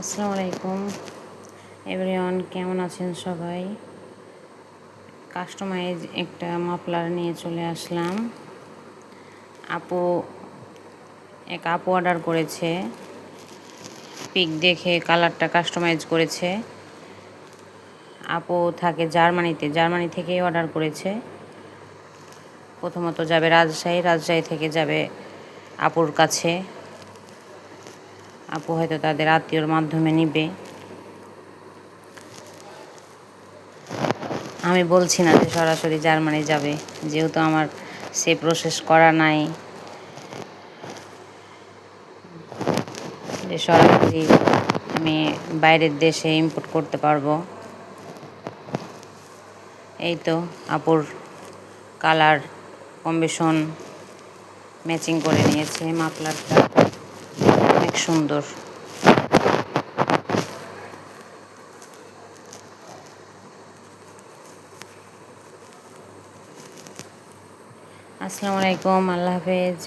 আসসালামু আলাইকুম। এভরিওয়ান কেমন আছেন সবাই? কাস্টমাইজ একটা মাফলার নিয়ে চলে আসলাম। আপু, এক আপু অর্ডার করেছে। পিক দেখে কালারটা কাস্টমাইজ করেছে। আপু থাকে জার্মানিতে, জার্মানি থেকেই অর্ডার করেছে। প্রথমত যাবে রাজশাহী রাজশাহী থেকে যাবে আপুর কাছে। আপু হয়তো তাদের আত্মীয়র মাধ্যমে নিবে। আমি বলছি না যে সরাসরি জার্মানি যাবে, যেহেতু আমার সে প্রসেস করা নাই। যে সরাসরি আমি বাইরের দেশে ইম্পোর্ট করতে পারব। এই তো আপুর কালার কম্বিশন ম্যাচিং করে নিয়েছে মাফলারটা। সুন্দর। আসসালামু আলাইকুম আল্লাহ হাফেজ।